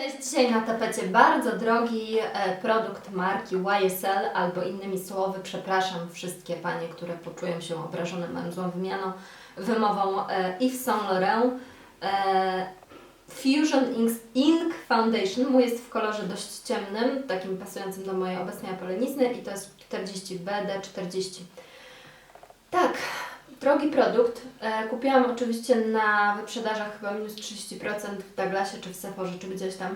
Cześć, dzisiaj na tapecie bardzo drogi e, produkt marki YSL, albo innymi słowy, przepraszam wszystkie panie, które poczują się obrażone moją złą wymianą, wymową e, Yves Saint Laurent e, Fusion Ink, Foundation. Mój jest w kolorze dość ciemnym, takim pasującym do mojej obecnej apolenizny i to jest 40 BD40. Drogi produkt. E, kupiłam oczywiście na wyprzedażach chyba minus 30% w Douglasie czy w Sephorze czy gdzieś tam.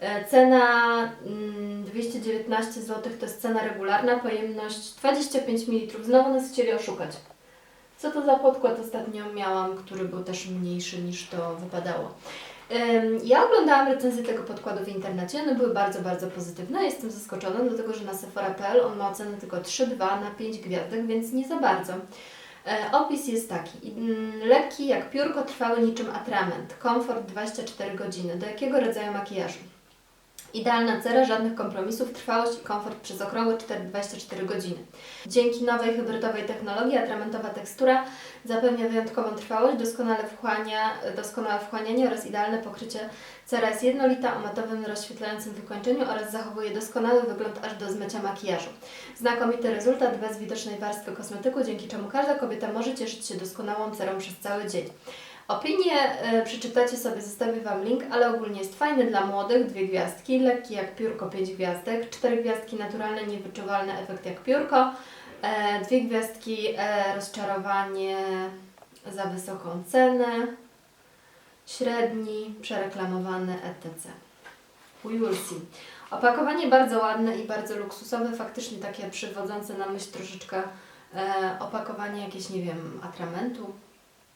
E, cena mm, 219 zł to jest cena regularna, pojemność 25 ml. Znowu nas chcieli oszukać. Co to za podkład ostatnio miałam, który był też mniejszy niż to wypadało. Ja oglądałam recenzję tego podkładu w internecie, one były bardzo, bardzo pozytywne. Jestem zaskoczona, dlatego że na Sephora.pl on ma ocenę tylko 3,2 na 5 gwiazdek, więc nie za bardzo. E, Opis jest taki. Mm, Lekki jak piórko, trwały niczym atrament. Komfort 24 godziny. Do jakiego rodzaju makijażu? Idealna cera, żadnych kompromisów, trwałość i komfort przez okrągłe 4, 24 godziny. Dzięki nowej hybrydowej technologii atramentowa tekstura zapewnia wyjątkową trwałość, doskonale wchłania, doskonałe wchłanianie oraz idealne pokrycie. Cera jest jednolita o matowym, rozświetlającym wykończeniu oraz zachowuje doskonały wygląd aż do zmycia makijażu. Znakomity rezultat bez widocznej warstwy kosmetyku, dzięki czemu każda kobieta może cieszyć się doskonałą cerą przez cały dzień. Opinię e, przeczytacie sobie, zostawię Wam link, ale ogólnie jest fajny dla młodych, dwie gwiazdki, lekki jak piórko, pięć gwiazdek, cztery gwiazdki naturalny, niewyczuwalny efekt jak piórko, e, dwie gwiazdki e, rozczarowanie za wysoką cenę, średni, przereklamowany etc. We will see. Opakowanie bardzo ładne i bardzo luksusowe, faktycznie takie przywodzące na myśl troszeczkę e, opakowanie jakieś, nie wiem, atramentu,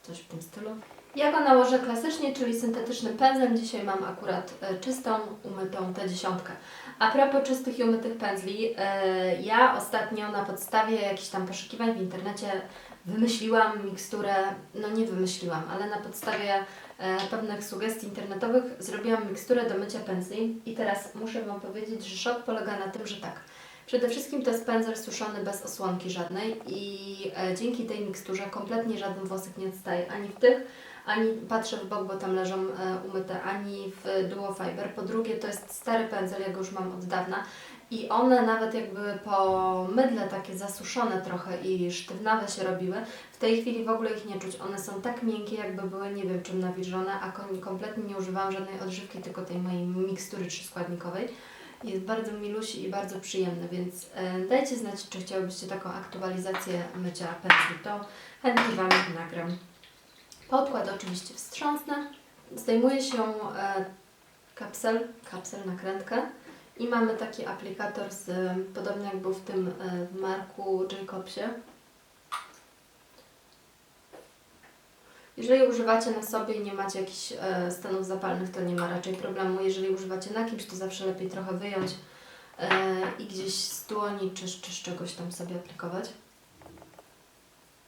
coś w tym stylu. Ja go nałożę klasycznie, czyli syntetycznym pędzlem. Dzisiaj mam akurat e, czystą, umytą tę dziesiątkę. A propos czystych i umytych pędzli, e, ja ostatnio na podstawie jakichś tam poszukiwań w internecie wymyśliłam miksturę, no nie wymyśliłam, ale na podstawie e, pewnych sugestii internetowych zrobiłam miksturę do mycia pędzli i teraz muszę Wam powiedzieć, że szok polega na tym, że tak, Przede wszystkim to jest pędzel suszony bez osłonki żadnej i e, dzięki tej miksturze kompletnie żaden włosek nie odstaje ani w tych, ani patrzę w bok, bo tam leżą e, umyte, ani w Duo Fiber. Po drugie to jest stary pędzel, ja go już mam od dawna i one nawet jakby po mydle takie zasuszone trochę i sztywnawe się robiły, w tej chwili w ogóle ich nie czuć. One są tak miękkie, jakby były nie wiem czym nawilżone, a kompletnie nie używałam żadnej odżywki, tylko tej mojej mikstury trzyskładnikowej. Jest bardzo milusi i bardzo przyjemny, więc e, dajcie znać, czy chciałybyście taką aktualizację mycia pędzli. To chętnie Wam nagram. Podkład oczywiście wstrząsnę. Zdejmuje się e, kapsel, kapsel nakrętkę i mamy taki aplikator z, podobny jak był w tym e, w Marku Jacobsie. Jeżeli używacie na sobie i nie macie jakichś e, stanów zapalnych, to nie ma raczej problemu. Jeżeli używacie na kimś, to zawsze lepiej trochę wyjąć e, i gdzieś z dłoni czy, czy z czegoś tam sobie aplikować.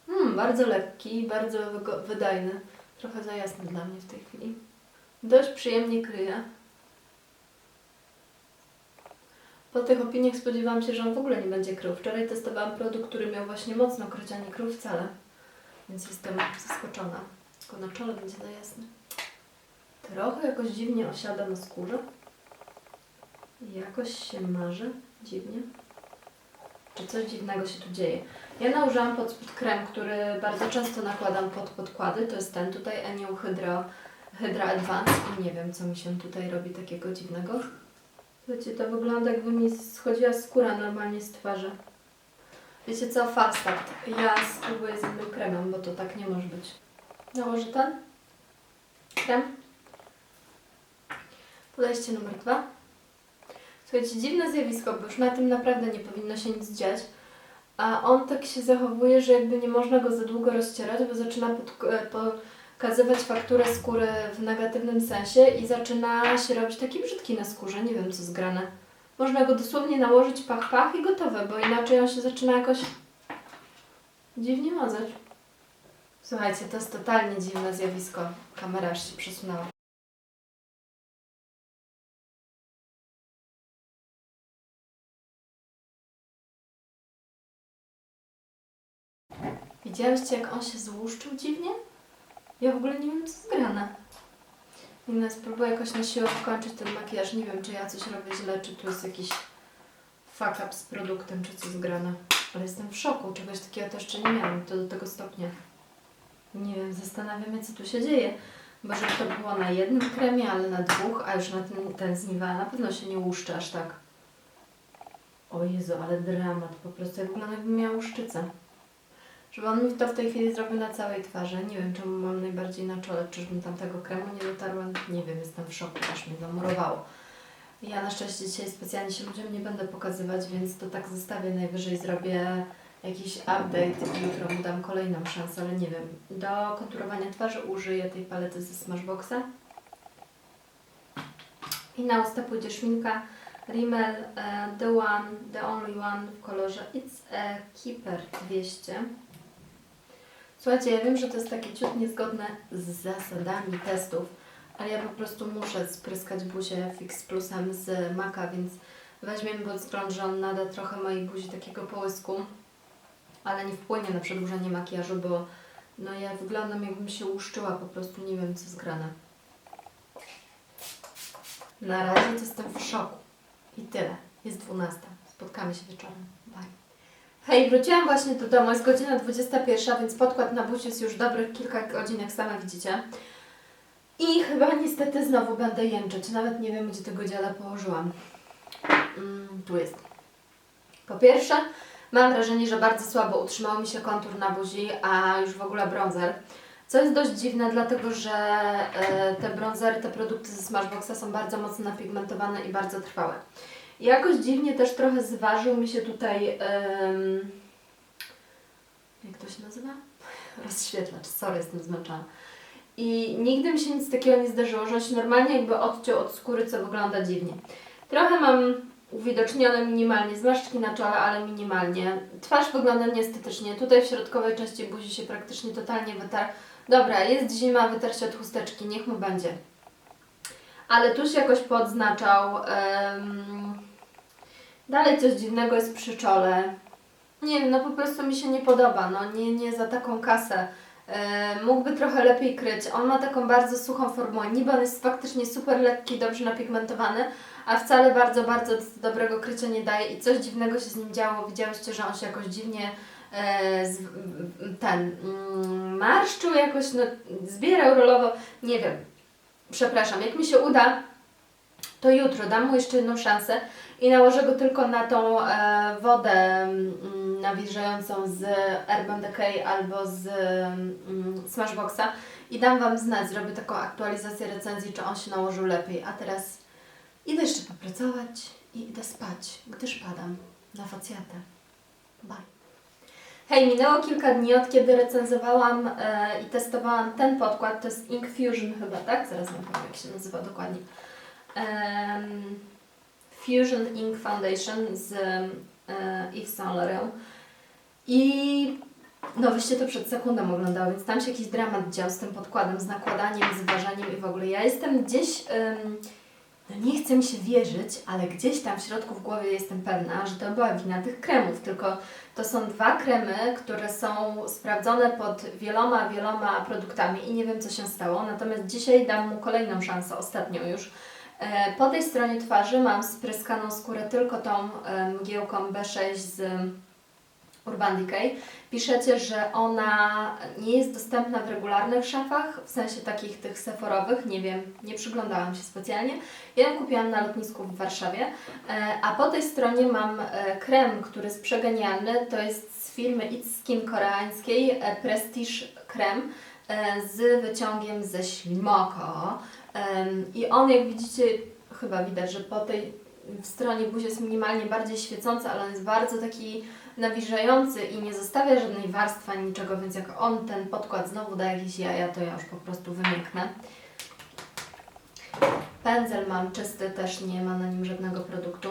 Hmm, bardzo lekki, bardzo wydajny. Trochę za jasny dla mnie w tej chwili. Dość przyjemnie kryje. Po tych opiniach spodziewałam się, że on w ogóle nie będzie krył. Wczoraj testowałam produkt, który miał właśnie mocno kryć, a nie krył wcale. Więc jestem zaskoczona. Tylko na czole będzie za jasny. Trochę jakoś dziwnie osiada na skórze. Jakoś się marzy dziwnie. Czy coś dziwnego się tu dzieje? Ja nałożyłam pod spód krem, który bardzo często nakładam pod podkłady. To jest ten tutaj Enio Hydra, Hydra Advance i nie wiem, co mi się tutaj robi takiego dziwnego. Wiecie, to wygląda jakby mi schodziła skóra normalnie z twarzy. Wiecie co? Fast start. Ja spróbuję z innym kremem, bo to tak nie może być. Nałożę ten krem. Podejście numer dwa. Słuchajcie, dziwne zjawisko, bo już na tym naprawdę nie powinno się nic dziać. A on tak się zachowuje, że jakby nie można go za długo rozcierać, bo zaczyna e, pokazywać fakturę skóry w negatywnym sensie i zaczyna się robić taki brzydki na skórze. Nie wiem co zgrane. Można go dosłownie nałożyć pach pach i gotowe, bo inaczej on się zaczyna jakoś dziwnie mazać. Słuchajcie, to jest totalnie dziwne zjawisko. Kamera aż się przesunęła. Widziałyście, jak on się złuszczył dziwnie? Ja w ogóle nie wiem, co zgrane. I no, spróbuję jakoś na siłę wkończyć ten makijaż. Nie wiem, czy ja coś robię źle, czy tu jest jakiś fuck up z produktem, czy coś zgrane. Ale jestem w szoku, czegoś takiego to jeszcze nie miałam, to do tego stopnia. Nie wiem, zastanawiam się, co tu się dzieje. Bo żeby to było na jednym kremie, ale na dwóch, a już na ten, ten z Nivea na pewno się nie łuszczy aż tak. O Jezu, ale dramat, po prostu jak wygląda jakbym miała łuszczycę. Żeby on mi to w tej chwili zrobił na całej twarzy. Nie wiem, czemu mam najbardziej na czole, czyżbym tam tego kremu nie dotarła. Nie wiem, jestem w szoku, aż mnie zamurowało. Ja na szczęście dzisiaj specjalnie się ludziom nie będę pokazywać, więc to tak zostawię. Najwyżej zrobię jakiś update i jutro mu dam kolejną szansę, ale nie wiem. Do konturowania twarzy użyję tej palety ze Smashboxa. I na usta pójdzie szminka Rimmel e, The One, The Only One w kolorze It's a Keeper 200. Słuchajcie, ja wiem, że to jest takie ciut niezgodne z zasadami testów, ale ja po prostu muszę spryskać buzię Fix Plusem z Maka, więc weźmiemy pod wzgląd, że on nada trochę mojej buzi takiego połysku, ale nie wpłynie na przedłużenie makijażu, bo no ja wyglądam jakbym się łuszczyła, po prostu nie wiem co jest grane. Na razie jestem w szoku. I tyle. Jest 12. Spotkamy się wieczorem. Bye. Hej, wróciłam właśnie do domu, jest godzina 21, więc podkład na buzi jest już dobrych kilka godzin, jak same widzicie. I chyba niestety znowu będę jęczeć. Nawet nie wiem, gdzie tego dziada położyłam. Mm, tu jest. Po pierwsze, mam wrażenie, że bardzo słabo utrzymał mi się kontur na buzi, a już w ogóle bronzer. Co jest dość dziwne, dlatego że e, te bronzery, te produkty ze Smashboxa są bardzo mocno napigmentowane i bardzo trwałe. Jakoś dziwnie też trochę zważył mi się tutaj. em, jak to się nazywa? Rozświetlacz. Sorry, jestem zmęczona. I nigdy mi się nic takiego nie zdarzyło, że on się normalnie jakby odciął od skóry, co wygląda dziwnie. Trochę mam uwidocznione minimalnie zmarszczki na czole, ale minimalnie. Twarz wygląda nieestetycznie. Tutaj w środkowej części buzi się praktycznie totalnie wytarł. Dobra, jest zima, wytarł się od chusteczki, niech mu będzie. Ale tu się jakoś podznaczał. em, dalej coś dziwnego jest przy czole. Nie wiem, no po prostu mi się nie podoba. No nie, nie za taką kasę. Mógłby trochę lepiej kryć. On ma taką bardzo suchą formułę. Niby on jest faktycznie super lekki, dobrze napigmentowany, a wcale bardzo, bardzo dobrego krycia nie daje i coś dziwnego się z nim działo. Widziałyście, że on się jakoś dziwnie e, z, ten mm, marszczył jakoś, no, zbierał, rolował, nie wiem. Przepraszam, jak mi się uda, to jutro dam mu jeszcze jedną szansę i nałożę go tylko na tą e, wodę mm, nawilżającą z Urban Decay albo z mm, Smashboxa i dam Wam znać, zrobię taką aktualizację recenzji, czy on się nałożył lepiej. A teraz idę jeszcze popracować i idę spać, gdyż padam na facjatę. Bye. Hej, minęło kilka dni od kiedy recenzowałam e, i testowałam ten podkład, to jest Ink Fusion chyba, tak? Zaraz Wam powiem jak się nazywa dokładnie. Em, Fusion Ink Foundation z e, Yves Saint Laurent. I no wyście to przed sekundą oglądały, więc tam się jakiś dramat dział z tym podkładem, z nakładaniem, z ważeniem i w ogóle. Ja jestem gdzieś, no nie chcę mi się wierzyć, ale gdzieś tam w środku w głowie jestem pewna, że to była wina tych kremów, tylko to są dwa kremy, które są sprawdzone pod wieloma, wieloma produktami i nie wiem co się stało, natomiast dzisiaj dam mu kolejną szansę, ostatnią już. E, Po tej stronie twarzy mam spryskaną skórę tylko tą e, mgiełką B6 z Urban Decay. Piszecie, że ona nie jest dostępna w regularnych szafach, w sensie takich tych seforowych, nie wiem, nie przyglądałam się specjalnie. Ja ją kupiłam na lotnisku w Warszawie, e, a po tej stronie mam e, krem, który jest przegenialny, to jest z firmy It's Skin koreańskiej, e, Prestige krem z wyciągiem ze ślimoko. I on, jak widzicie, chyba widać, że po tej stronie buzi jest minimalnie bardziej świecący, ale on jest bardzo taki nawilżający i nie zostawia żadnej warstwy ani niczego, więc jak on ten podkład znowu da jakieś jaja, to ja już po prostu wymięknę. Pędzel mam czysty, też nie ma na nim żadnego produktu.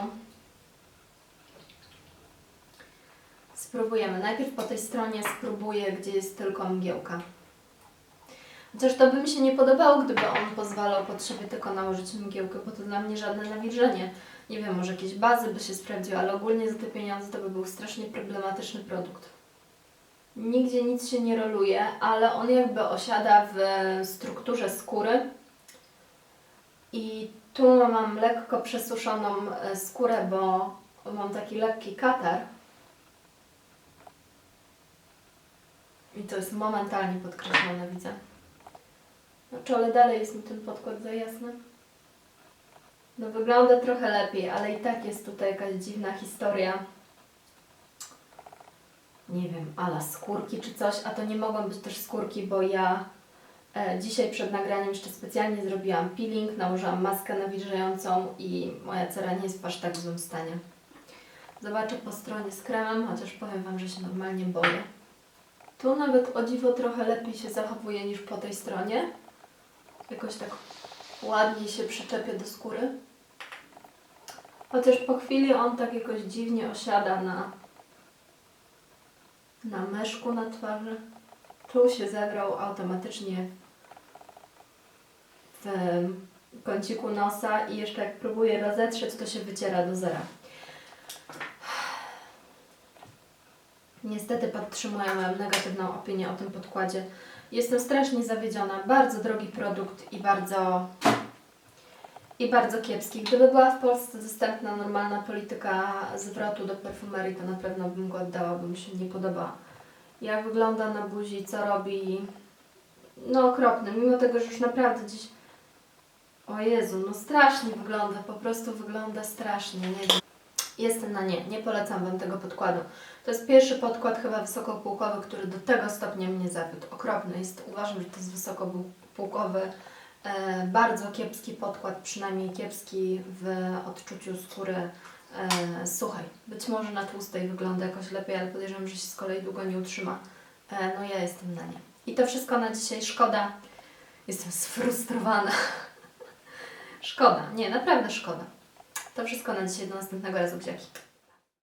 Spróbujemy. Najpierw po tej stronie spróbuję, gdzie jest tylko mgiełka. Chociaż to by mi się nie podobało, gdyby on pozwalał pod siebie tylko nałożyć mgiełkę, bo to dla mnie żadne nawilżenie. Nie wiem, może jakieś bazy by się sprawdziły, ale ogólnie za te pieniądze to by był strasznie problematyczny produkt. Nigdzie nic się nie roluje, ale on jakby osiada w strukturze skóry. I tu mam lekko przesuszoną e, skórę, bo mam taki lekki katar. I to jest momentalnie podkreślone, widzę. Na czole dalej jest mi ten podkład za jasny. No wygląda trochę lepiej, ale i tak jest tutaj jakaś dziwna historia. Nie wiem, ala skórki czy coś, a to nie mogą być też skórki, bo ja e, dzisiaj przed nagraniem jeszcze specjalnie zrobiłam peeling, nałożyłam maskę nawilżającą i moja cera nie jest w aż tak złym stanie. Zobaczę po stronie z kremem, chociaż powiem Wam, że się normalnie boję. Tu nawet o dziwo trochę lepiej się zachowuje niż po tej stronie. Jakoś tak ładniej się przyczepia do skóry. Chociaż po chwili on tak jakoś dziwnie osiada na, na meszku na twarzy. Tu się zebrał automatycznie w kąciku nosa i jeszcze jak próbuję rozetrzeć, to się wyciera do zera. Niestety podtrzymuję moją negatywną opinię o tym podkładzie. Jestem strasznie zawiedziona. Bardzo drogi produkt i bardzo i bardzo kiepski. Gdyby była w Polsce dostępna normalna polityka zwrotu do perfumerii, to na pewno bym go oddała, bo mi się nie podoba. Jak wygląda na buzi, co robi. No okropny, mimo tego, że już naprawdę dziś... O Jezu, no strasznie wygląda, po prostu wygląda strasznie, nie wiem. Jestem na nie, nie polecam Wam tego podkładu. To jest pierwszy podkład chyba wysokopółkowy, który do tego stopnia mnie zawiódł. Okropny jest, uważam, że to jest wysokopółkowy, bardzo kiepski podkład, przynajmniej kiepski w odczuciu skóry e, suchej. Być może na tłustej wygląda jakoś lepiej, ale podejrzewam, że się z kolei długo nie utrzyma. E, no ja jestem na nie. I to wszystko na dzisiaj. Szkoda. Jestem sfrustrowana. szkoda. Nie, naprawdę szkoda. To wszystko na dzisiaj. Do następnego razu, gdziaki.